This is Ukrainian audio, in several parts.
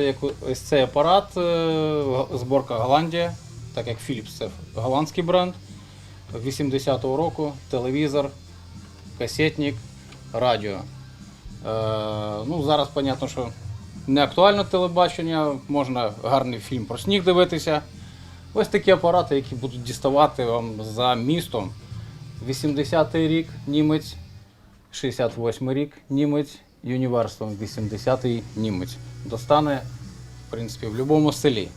наприклад, як ось цей апарат, е, зборка Голландія, так як Philips це голландський бренд. 80-го року телевізор, касетник, радіо. Е, ну, зараз, зрозуміло, що не актуальне телебачення, можна гарний фільм про сніг дивитися. Ось такі апарати, які будуть діставати вам за містом. 80-й рік німець, 68-й рік німець, Юніверсал 80-й німець. Достане, в принципі, в будь-якому селі.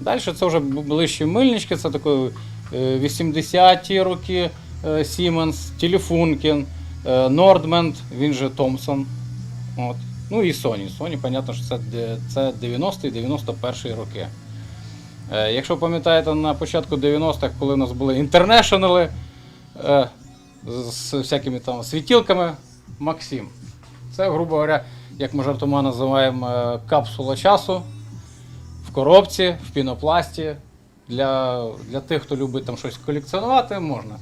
Далі це вже ближче мильнички, це такі е, 80-ті роки е, Siemens, Telefunken, е, він же Thomson. От. Ну і Sony. Sony, понятно, що це, це 90-ті 91 роки. Якщо пам'ятаєте, на початку 90-х, коли у нас були інтернешнли е, з всякими там світілками, Максим. Це, грубо говоря, як ми жартома називаємо е, капсула часу в коробці, в пінопласті. Для, для тих, хто любить там щось колекціонувати, можна.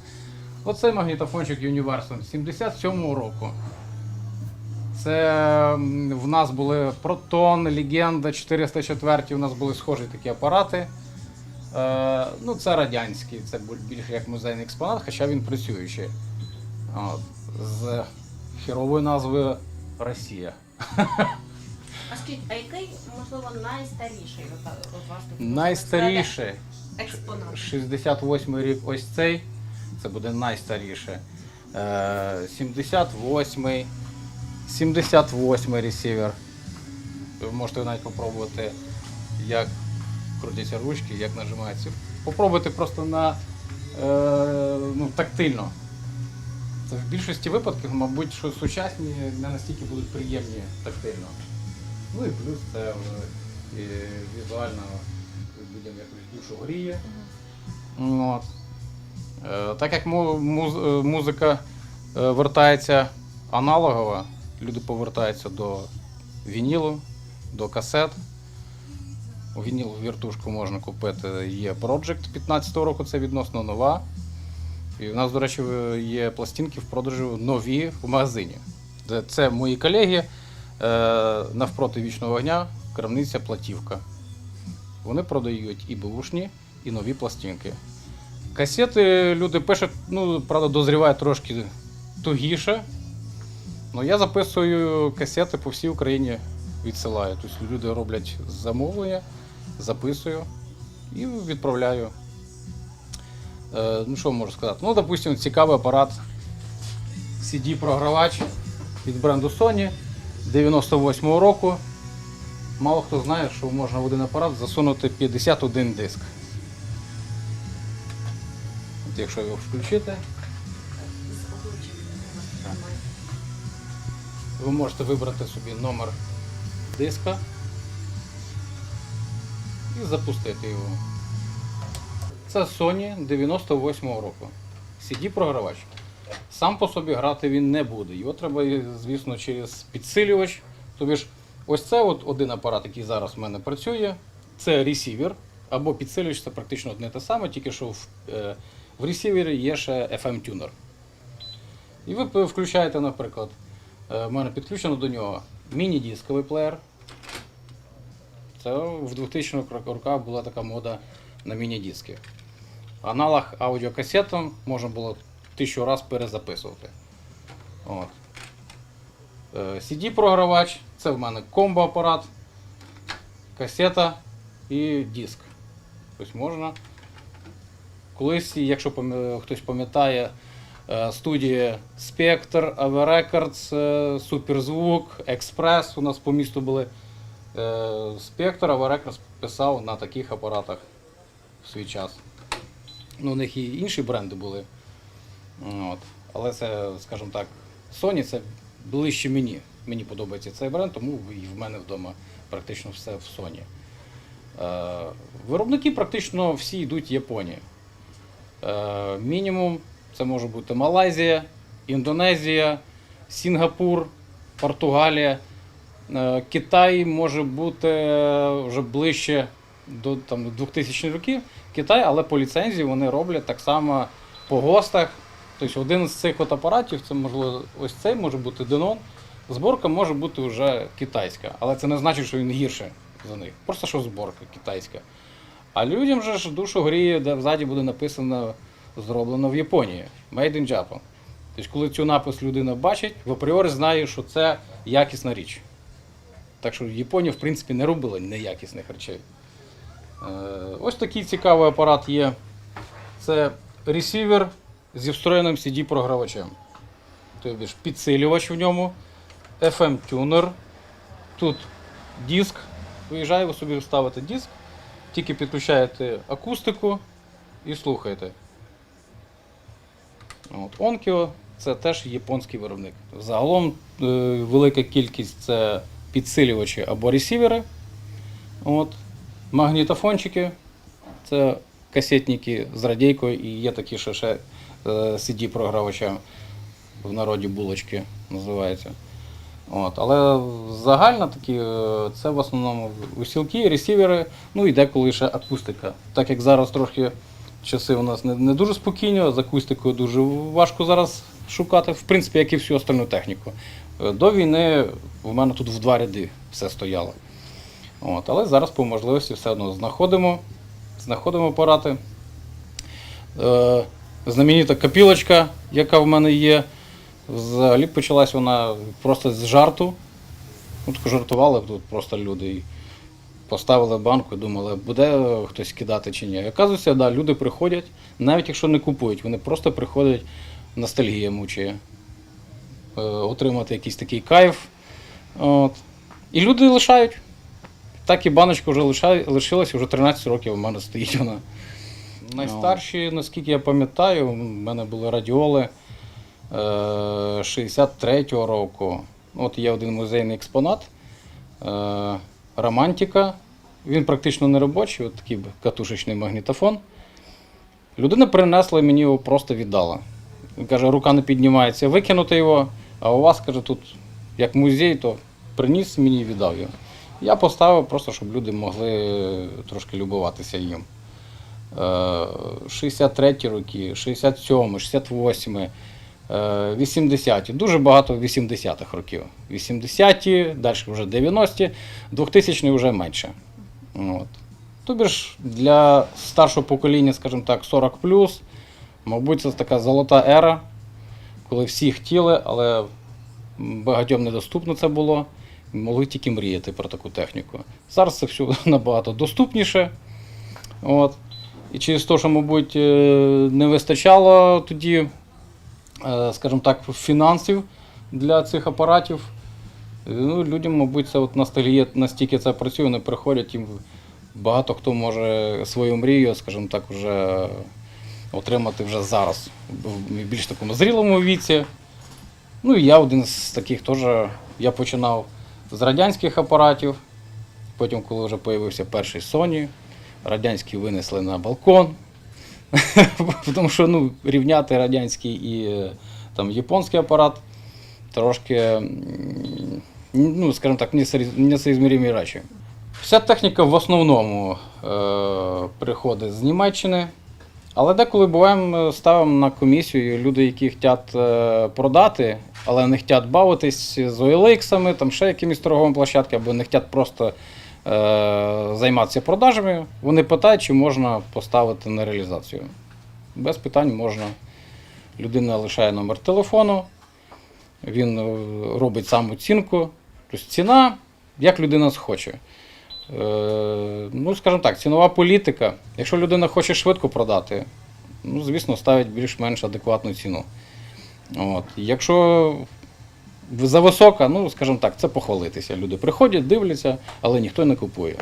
Оцей магнітофончик Universal 77-го року. Це в нас були Proton, Легенда, 404 у нас були схожі такі апарати. Е, ну, це радянський, це більше як музейний експонат, хоча він працюючий. От, з херовою назвою Росія. А скажіть, а який, можливо, найстаріший от, от ваш тут Найстаріший експонат? 68 рік ось цей. Це буде найстаріше. Е, 78 78 ресівер. Ви можете навіть попробувати, як крутяться ручки, як нажимаються. Попробуйте просто на е, ну, тактильно. В більшості випадків, мабуть, що сучасні не настільки будуть приємні тактильно. Ну і плюс це вже і візуально людям якось душу гріє. От. Е, Так як е, музика е, вертається аналогова, люди повертаються до вінілу, до касет. У вініл віртушку можна купити. Є Project 15-го року, це відносно нова. І у нас, до речі, є пластинки в продажу нові в магазині. Це- Це мої колеги е, навпроти вічного вогня, крамниця Платівка. Вони продають і бушні, і нові пластинки. Касети люди пишуть, ну, правда, дозріває трошки тугіше. Ну, я записую касети по всій Україні відсилаю. Тобто люди роблять замовлення, записую і відправляю. Е, ну, що можу сказати? Ну, допустимо, цікавий апарат CD-програвач від бренду Sony 98-го року. Мало хто знає, що можна в один апарат засунути 51 диск. От якщо його включити, ви можете вибрати собі номер диска і запустити його. Це Sony 98-го року. CD-програвач. Сам по собі грати він не буде. Його треба, звісно, через підсилювач. Тобі ж ось це от один апарат, який зараз в мене працює. Це ресівер або підсилювач, це практично одне те саме, тільки що в, е, в ресівері є ще FM-тюнер. І ви включаєте, наприклад, е, в мене підключено до нього міні-дисковий плеєр. Це в 2000-х роках була така мода на міні-диски. Аналог аудіокасетам можна було тисячу разів перезаписувати. От. Е, CD-програвач, це в мене комбо-апарат, касета і диск. Тобто можна. Колись, якщо хтось пам'ятає, е, студії Spectre, AV Records, е, Суперзвук, Експрес у нас по місту були. Е, AV Records писав на таких апаратах в свій час. Ну, у них і інші бренди були. От. Але це, скажімо так, Sony це ближче мені. Мені подобається цей бренд, тому і в мене вдома практично все в Sony. Е, виробники практично всі йдуть в Японії. Е, мінімум це може бути Малайзія, Індонезія, Сінгапур, Португалія. Е, Китай може бути е, вже ближче до там, 2000 років. Китай, але по ліцензії вони роблять так само по гостах. Тобто один з цих от апаратів, це можливо ось цей може бути Denon, Зборка може бути вже китайська, але це не значить, що він гірше за них. Просто що зборка китайська. А людям же ж душу гріє, де взаді буде написано зроблено в Японії. Made in Japan. Тобто, коли цю напис людина бачить, в апріорі знає, що це якісна річ. Так що Японія, в принципі, не робила неякісних речей. Е, Ось такий цікавий апарат є. Це ресівер зі встроєним CD-програвачем. Тобто підсилювач в ньому, FM-тюнер. Тут диск. Виїжджає, ви собі ставите диск, тільки підключаєте акустику і слухаєте. От, Onkyo це теж японський виробник. Загалом е, велика кількість це підсилювачі або ресівери. От, магнітофончики це касетники з радійкою і є такі ще, ще е, CD-програвача в народі булочки називаються. От, але загально такі е, це в основному усілки, ресівери, ну і деколи ще акустика. Так як зараз трохи часи у нас не, не дуже спокійні, з акустикою дуже важко зараз шукати, в принципі, як і всю остальну техніку. Е, До війни в мене тут в два ряди все стояло. От, але зараз по можливості все одно знаходимо, знаходимо апарати. Е, знаменита копілочка, яка в мене є. Взагалі почалась вона просто з жарту. Так жартували тут просто люди. І поставили банку і думали, буде хтось кидати чи ні. Оказується, да, люди приходять, навіть якщо не купують, вони просто приходять, ностальгія мучає. Е, отримати якийсь такий кайф. От. І люди лишають. Так і баночка вже лишає, лишилася, вже 13 років у мене стоїть вона. Найстарші, наскільки я пам'ятаю, у мене були радіоли е, 63-го року. От є один музейний експонат. Е, Романтика. Він практично не робочий, от такий катушечний магнітофон. Людина принесла і мені його просто віддала. Він каже, рука не піднімається, викинути його, а у вас, каже, тут як музей, то приніс мені і віддав його. Я поставив просто, щоб люди могли трошки любуватися їм. Е, 63 роки, 67, 68, е, 80-ті. Дуже багато 80-х років. 80-ті, далі вже 90-ті, 2000-ті вже менше. От. Тобі ж для старшого покоління, скажімо так, 40 мабуть, це така золота ера, коли всі хотіли, але багатьом недоступно це було. Могли тільки мріяти про таку техніку. Зараз це все набагато доступніше. От. І через те, що, мабуть, е, не вистачало тоді, е, скажімо так, фінансів для цих апаратів. Ну, людям, мабуть, це от настільки це працює, вони приходять, і багато хто може свою мрію, скажімо так, вже отримати вже зараз, в більш такому зрілому віці. Ну і я один з таких теж. Я починав з радянських апаратів. Потім, коли вже з'явився перший Sony, радянські винесли на балкон. Тому що ну, рівняти радянський і е, там, японський апарат трошки, ну, скажімо так, несоізміримі речі. Вся техніка в основному е, приходить з Німеччини. Але деколи буваємо, е, ставимо на комісію люди, які хочуть е, продати, але не хочуть бавитись з OLX, там ще якимись торговими площадками, або не хочуть просто е, займатися продажами. Вони питають, чи можна поставити на реалізацію. Без питань можна. Людина лишає номер телефону, він е, робить сам оцінку. Тобто ціна, як людина схоче. Е, ну, скажімо так, цінова політика. Якщо людина хоче швидко продати, ну, звісно, ставить більш-менш адекватну ціну. От. Якщо зависока, ну, скажімо так, це похвалитися. Люди приходять, дивляться, але ніхто не купує.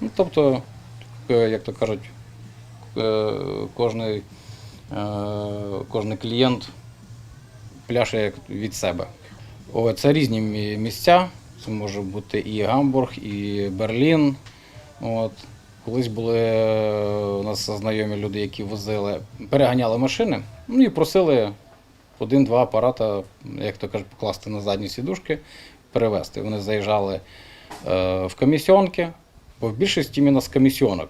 Ну, тобто, е, як то кажуть, е, кожний, кожний клієнт пляше від себе. О, це різні місця. Це може бути і Гамбург, і Берлін. От. Колись були е, у нас знайомі люди, які возили, переганяли машини, ну і просили один-два апарата, як то кажуть, покласти на задні сідушки, перевезти. Вони заїжджали е, в комісіонки, бо в більшості іменно з комісіонок.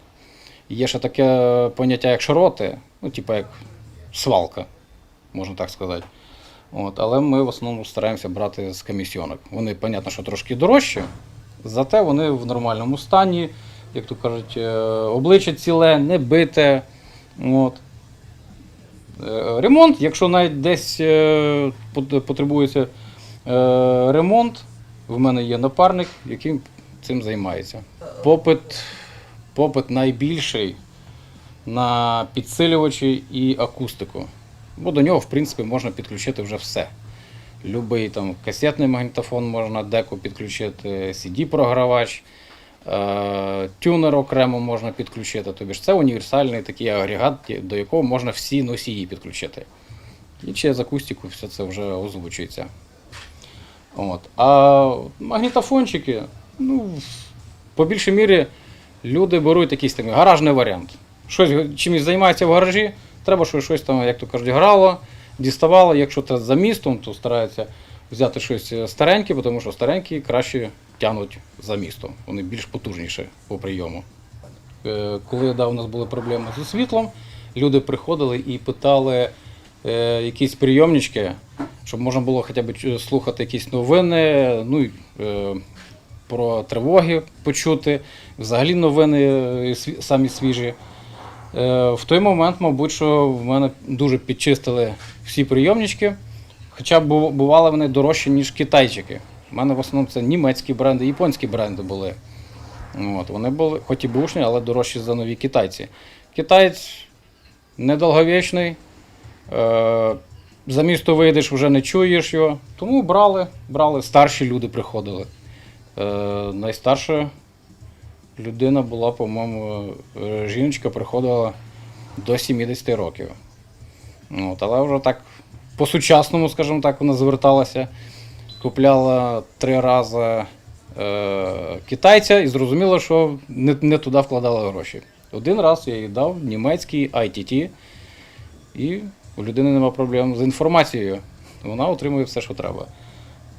Є ще таке поняття, як широти, ну, типу як свалка, можна так сказати. От, але ми в основному стараємося брати з комісіонок. Вони, понятно, що трошки дорожчі, зате вони в нормальному стані, як то кажуть, е, обличчя ціле, не бите. От. Е, Ремонт, якщо навіть десь е, потребується ремонт, в мене є напарник, який цим займається. Попит, попит найбільший на підсилювачі і акустику. Бо до нього, в принципі, можна підключити вже все. Любий там касетний магнітофон можна деку підключити, CD-програвач, е, тюнер окремо можна підключити. Тобі ж це універсальний такий агрегат, до якого можна всі носії підключити. І через акустику все це вже озвучується. От. А магнітофончики, ну, по більшій мірі люди беруть якийсь такий гаражний варіант. Щось чимось займаються в гаражі, треба, щоб щось там, як то кажуть, грало, діставало. Якщо це за містом, то стараються взяти щось стареньке, тому що старенькі краще тягнуть за містом. Вони більш потужніші по прийому. Е, Коли да, у нас були проблеми зі світлом, люди приходили і питали е, якісь прийомнички, щоб можна було хоча б слухати якісь новини, ну е, про тривоги почути, взагалі новини е, самі свіжі. Е, в той момент, мабуть, що в мене дуже підчистили всі прийомнички, хоча бували вони дорожчі, ніж китайчики. У мене в основному це німецькі бренди, японські бренди були. От, вони були, хоч і бушні, але дорожчі за нові китайці. Китаєць недовговічний. Е, за місто вийдеш, вже не чуєш його. Тому брали, брали, старші люди приходили. Е, найстарша людина була, по-моєму, е, жіночка приходила до 70 років. От, але вже так по-сучасному, скажімо так, вона зверталася. Купляла три рази е, китайця і зрозуміла, що не, не туди вкладала гроші. Один раз я їй дав німецький ITT, і у людини нема проблем з інформацією. Вона отримує все, що треба.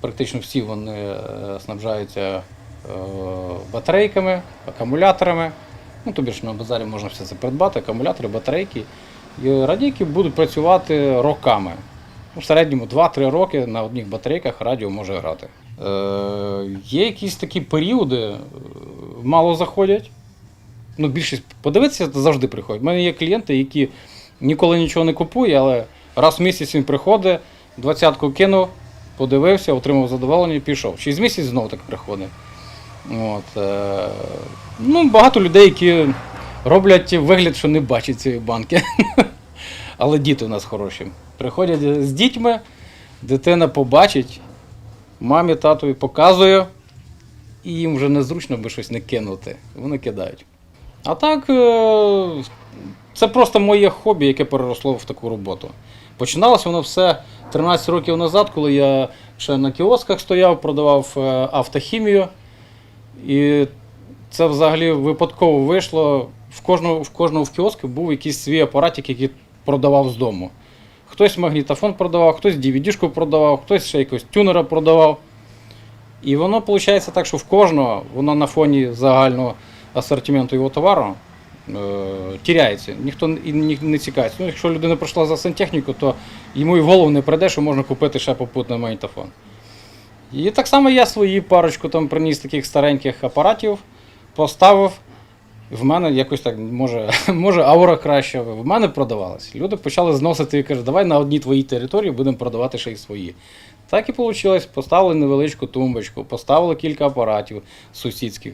Практично всі вони е, снабжаються батарейками, акумуляторами. Ну, тобі ж на базарі можна все це придбати, акумулятори, батарейки. І радійки будуть працювати роками. Ну, в середньому 2-3 роки на одних батарейках радіо може грати. Е, є якісь такі періоди, е, мало заходять. Ну, більшість подивитися завжди приходять. У мене є клієнти, які ніколи нічого не купує, але раз в місяць він приходить, двадцятку кинув, подивився, отримав задоволення і пішов. Через місяць знову так приходить. От, е, ну, багато людей, які роблять вигляд, що не бачать цієї банки. Але діти у нас хороші. Приходять з дітьми, дитина побачить, мамі, татові показує, і їм вже незручно би щось не кинути. Вони кидають. А так, е, це просто моє хобі, яке переросло в таку роботу. Починалося воно все 13 років назад, коли я ще на кіосках стояв, продавав е, автохімію. І це взагалі випадково вийшло. В кожного, в кожного в кіоску був якийсь свій апаратик, який продавав з дому. Хтось магнітофон продавав, хтось DVD-шку продавав, хтось ще якогось тюнера продавав. І воно виходить так, що в кожного воно на фоні загального асортименту його товару е, тіряється. Ніхто ні- не цікавиться. Ну, якщо людина прийшла за сантехніку, то йому і в голову не прийде, що можна купити ще попутний магнітофон. І так само я свої парочку там приніс таких стареньких апаратів, поставив. В мене якось так, може, може аура краща, в мене продавалось. Люди почали зносити і кажуть, давай на одній твоїй території будемо продавати ще й свої. Так і вийшло. Поставили невеличку тумбочку, поставили кілька апаратів сусідських,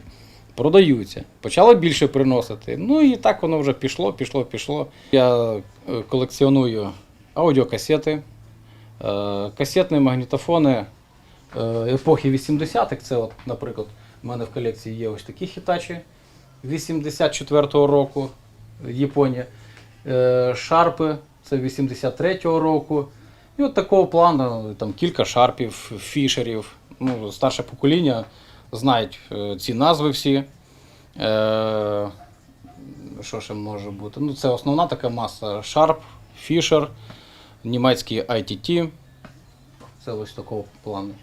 продаються. Почали більше приносити. Ну і так воно вже пішло, пішло, пішло. Я е, колекціоную аудіокасети, е, касетні магнітофони епохи 80-х. Це, от, наприклад, в мене в колекції є ось такі хітачі 84-го року, Японія. Е, Шарпи це 83-го року. І от такого плану там кілька шарпів, фішерів. Ну, старше покоління знають е, ці назви всі. Е, що ще може бути? Ну, це основна така маса Шарп, Фішер, німецький ITT. Це ось такого плану.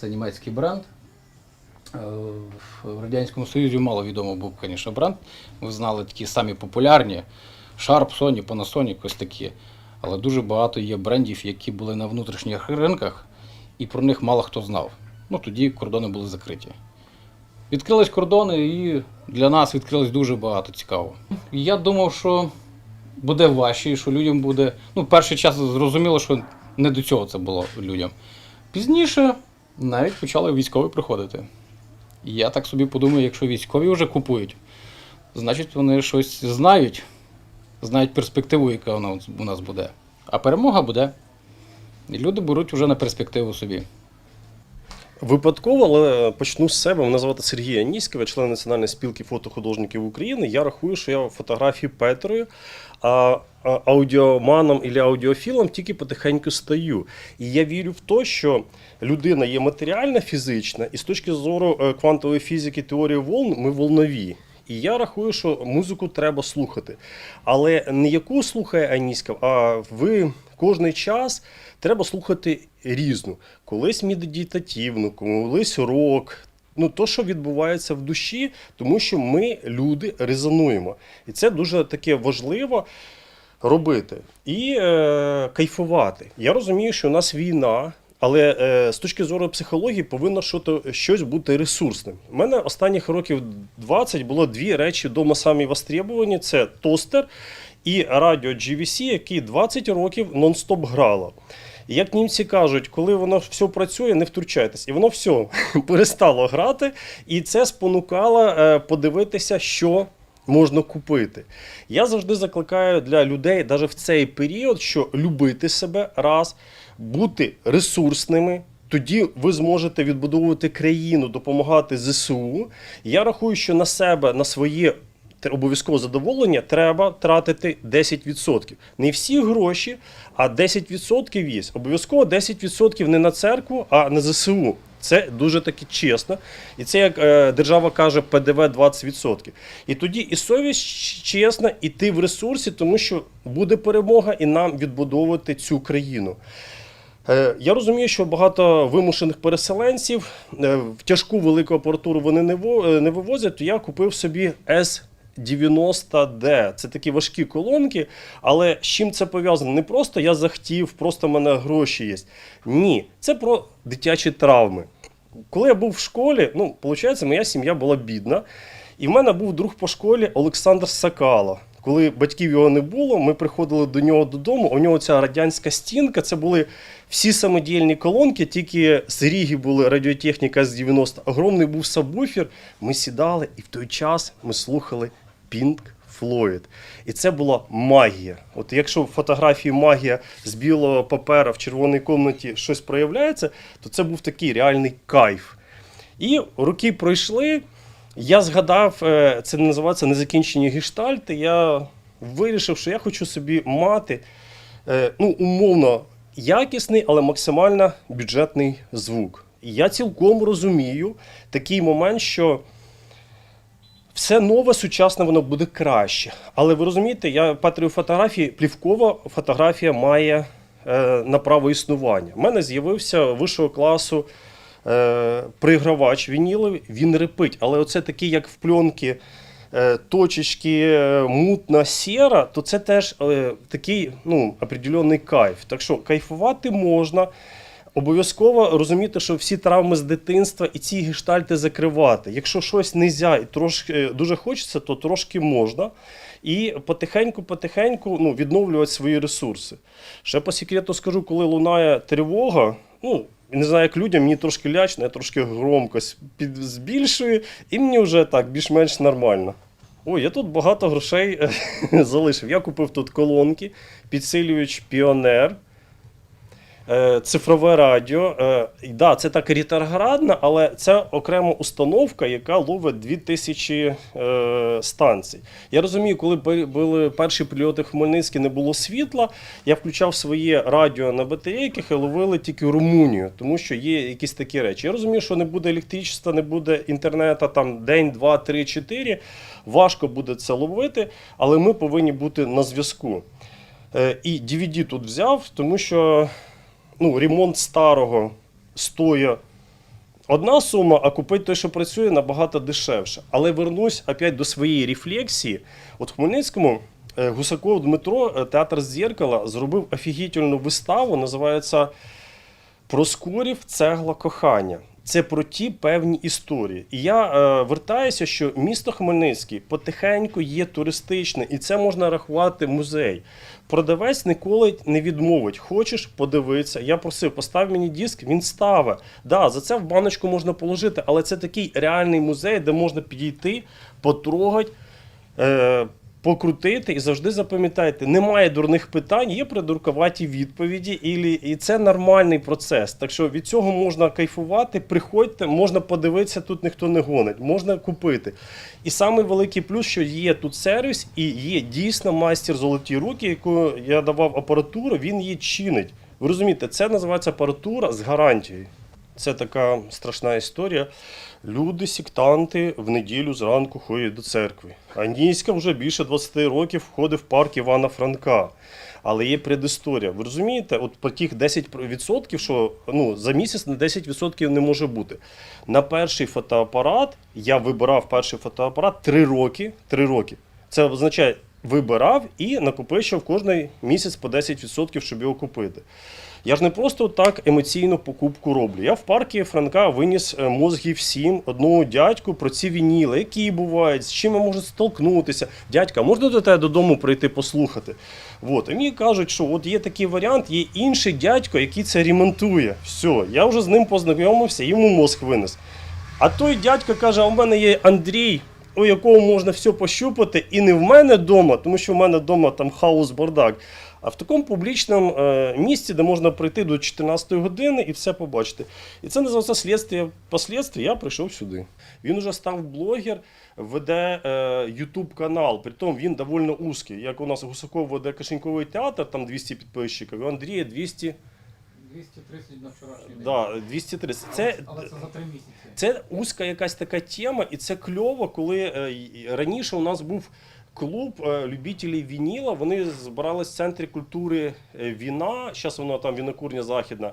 Це німецький бренд. Е, В Радянському Союзі мало відомо був, звісно, бренд. Ви знали такі самі популярні. Sharp, Sony, Panasonic, ось такі. Але дуже багато є брендів, які були на внутрішніх ринках, і про них мало хто знав. Ну тоді кордони були закриті. Відкрились кордони, і для нас відкрилось дуже багато цікавого. Я думав, що буде важче, що людям буде. Ну, перший час зрозуміло, що не до цього це було людям. Пізніше навіть почали військові приходити. І я так собі подумаю, якщо військові вже купують, значить вони щось знають, знають перспективу, яка у нас буде. А перемога буде. І люди беруть вже на перспективу собі. Випадково, але почну з себе. Мене звати Сергій Аніськов, член Національної спілки фотохудожників України. Я рахую, що я фотографії Петрою, а а аудіоманом і аудіофілом тільки потихеньку стаю. І я вірю в те, що людина є матеріальна, фізична, і з точки зору е, квантової фізики, теорії волн, ми волнові. І я рахую, що музику треба слухати. Але не яку слухає Аніська, а ви кожний час треба слухати різну. Колись медитативну, колись рок. Ну, то, що відбувається в душі, тому що ми, люди, резонуємо. І це дуже таке важливо робити. І е, кайфувати. Я розумію, що у нас війна, але е, з точки зору психології повинно щось бути ресурсним. У мене останніх років 20 було дві речі вдома самі востребовані: це тостер і радіо GVC, які 20 років нон-стоп грало. Як німці кажуть, коли воно все працює, не втручайтесь. І воно все перестало грати, і це спонукало е, подивитися, що можна купити. Я завжди закликаю для людей, навіть в цей період, що любити себе раз, бути ресурсними. Тоді ви зможете відбудовувати країну, допомагати ЗСУ. Я рахую, що на себе, на своє обов'язкове задоволення треба тратити 10%. Не всі гроші, а 10% є. Обов'язково 10% не на церкву, а на ЗСУ. Це дуже таки чесно. І це, як е, держава каже, ПДВ 20%. І тоді і совість чесна, і ти в ресурсі, тому що буде перемога і нам відбудовувати цю країну. Е, Я розумію, що багато вимушених переселенців е, в тяжку велику апаратуру вони не е, не вивозять, то я купив собі S90D. Це такі важкі колонки, але з чим це пов'язано? Не просто я захотів, просто в мене гроші є. Ні, це про дитячі травми. Коли я був в школі, ну, виходить, моя сім'я була бідна. І в мене був друг по школі Олександр Сакало. Коли батьків його не було, ми приходили до нього додому. У нього ця радянська стінка, це були всі самодільні колонки, тільки з Ріги були радіотехніка з 90. Огромний був сабвуфер. Ми сідали, і в той час ми слухали Pink Floyd. І це була магія. От якщо в фотографії магія з білого папера в червоній кімнаті щось проявляється, то це був такий реальний кайф. І роки пройшли. Я згадав, е, це називається незакінчені гештальти. Я вирішив, що я хочу собі мати е, ну, умовно якісний, але максимально бюджетний звук. Я цілком розумію такий момент, що все нове, сучасне, воно буде краще. Але ви розумієте, я патрію фотографії, плівкова фотографія має е, на право існування. У мене з'явився вищого класу е, пригравач вініловий, він репить, але оце такий, як в пленки, е, точечки, е, мутна сіра, то це теж е, такий ну, определенний кайф. Так що кайфувати можна. Обов'язково розуміти, що всі травми з дитинства і ці гештальти закривати. Якщо щось не можна і трошки е, дуже хочеться, то трошки можна. І потихеньку-потихеньку ну, відновлювати свої ресурси. Ще по секрету скажу, коли лунає тривога, ну, не знаю, як людям, мені трошки лячно, я трошки громкость під, збільшую, і мені вже так більш-менш нормально. Ой, я тут багато грошей е, залишив. Я купив тут колонки, підсилювач Піонер. Е, Цифрове радіо. Е, Да, це так ретроградно, але це окрема установка, яка ловить 2000 е, станцій. Я розумію, коли були перші прильоти в Хмельницький, не було світла. Я включав своє радіо на батарейках і ловили тільки Румунію, тому що є якісь такі речі. Я розумію, що не буде електричества, не буде інтернету там день, два, три, чотири. Важко буде це ловити, але ми повинні бути на зв'язку. І DVD тут взяв, тому що ну, ремонт старого стоїть одна сума, а купити те, що працює, набагато дешевше. Але вернусь опять до своєї рефлексії. От в Хмельницькому Е, Гусаков Дмитро, театр з зеркала, зробив офігітельну виставу, називається Проскурів цегла кохання. Це про ті певні історії. І я е, вертаюся, що місто Хмельницький потихеньку є туристичне, і це можна рахувати музей. Продавець ніколи не відмовить. Хочеш подивитися. Я просив, постав мені диск, він ставить. Да, за це в баночку можна положити, але це такий реальний музей, де можна підійти, потрогати. Е, покрутити і завжди запам'ятайте, немає дурних питань, є придуркуваті відповіді, і, це нормальний процес. Так що від цього можна кайфувати, приходьте, можна подивитися, тут ніхто не гонить, можна купити. І самий великий плюс, що є тут сервіс, і є дійсно майстер золоті руки, яку я давав апаратуру, він її чинить. Ви розумієте, це називається апаратура з гарантією. Це така страшна історія. Люди, сектанти в неділю зранку ходять до церкви. Анійська вже більше 20 років входить в парк Івана Франка. Але є предісторія. Ви розумієте, от про тих 10%, що ну, за місяць на 10% не може бути. На перший фотоапарат я вибирав перший фотоапарат 3 роки. 3 роки. Це означає, вибирав і накопичив кожний місяць по 10%, щоб його купити. Я ж не просто так емоційну покупку роблю. Я в парку Франка виніс е, мозги всім одному дядьку про ці вініли, які бувають, з чим я можу столкнутися. Дядька, можна до тебе додому прийти послухати? От. І мені кажуть, що от є такий варіант, є інший дядько, який це ремонтує. Все, я вже з ним познайомився, йому мозг винес. А той дядько каже: а у мене є Андрій, у якого можна все пощупати, і не в мене вдома, тому що в мене вдома там хаос бардак. А в такому публічному е, місці, де можна прийти до 14 години і все побачити. І це називається слідство послідстві. Я прийшов сюди. Він уже став блогер, веде е, YouTube канал. Притом він доволі узкий. Як у нас Гусаков веде Кишеньковий театр, там 200 підписчиків, у Андрія 200, 230 на вчорашній день. да, 230. Це, Але це за три місяці. це узка якась така тема, і це кльово, коли е, раніше у нас був клуб е, любителів вініла. Вони збирались в центрі культури е, віна. Зараз воно там вінокурня західна.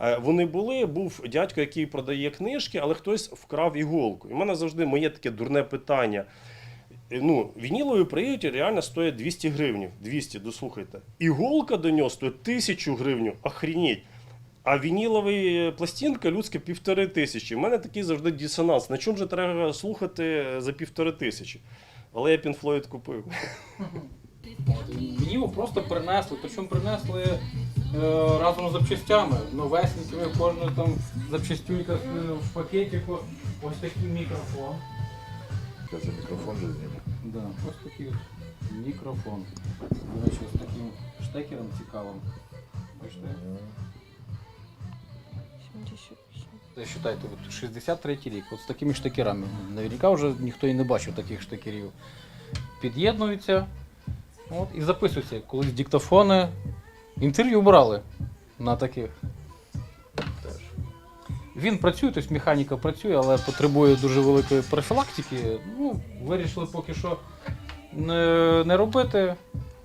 Е, Вони були, був дядько, який продає книжки, але хтось вкрав іголку. І в мене завжди моє таке дурне питання. Ну, вініловий приятель реально стоїть 200 гривень. 200, дослухайте. Іголка до нього стоїть 1000 гривень. Охренеть. А вініловий пластинка людська півтори тисячі. У мене такий завжди дисонанс. На чому же треба слухати за півтори тисячі? Але я Pink Floyd купив. Мені його просто принесли, причому принесли е, разом з запчастями. Новесенькі, ви кожну там запчастюлька е, в пакетику. Ось такий мікрофон. Сейчас я микрофон же сниму. Да, ось такий от мікрофон. До речі, з таким штекером цікавим. Бачите? Це вважайте, от 63 рік, от з такими штекерами. Наверняка вже ніхто і не бачив таких штекерів. Під'єднуються от, і записуються. Колись диктофони. Інтерв'ю брали на таких. Він працює, тобто механіка працює, але потребує дуже великої профілактики. Ну, вирішили поки що не, не робити.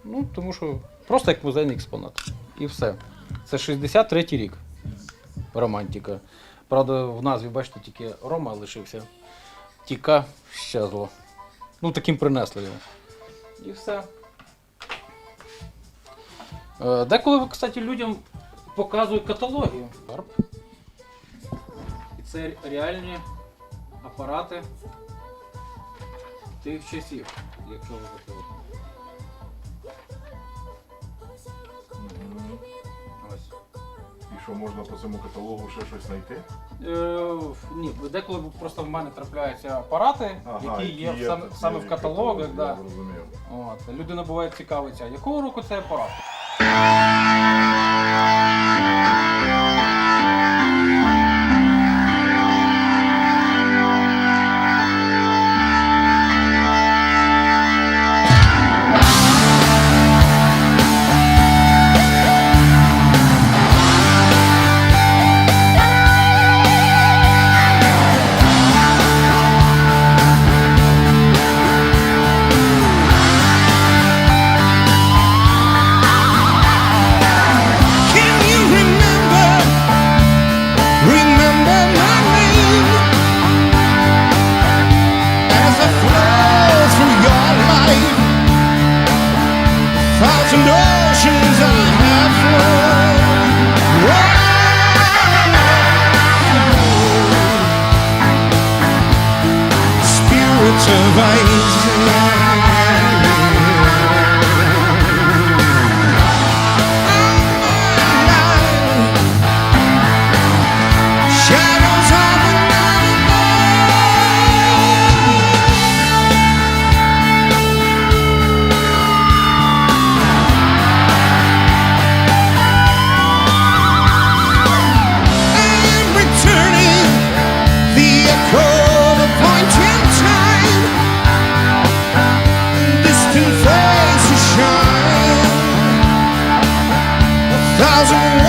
Ну, тому що просто як музейний експонат. І все. Це 63-й рік. Романтика. Правда, в назві, бачите, тільки Рома лишився. Тіка щезло. Ну, таким принесли його. І все. Е, Деколи, кстати, людям показують каталоги. Карп. І це реальні апарати тих часів, якщо ви хотіли. Що можна по цьому каталогу ще щось знайти? Е, ні, деколи просто в мене трапляються апарати, які є, в саме, саме в каталогах. Да. Зрозумів. От. Людина буває цікавиться, якого року цей апарат? Thousand oceans I have. Spirits of ice. Thousand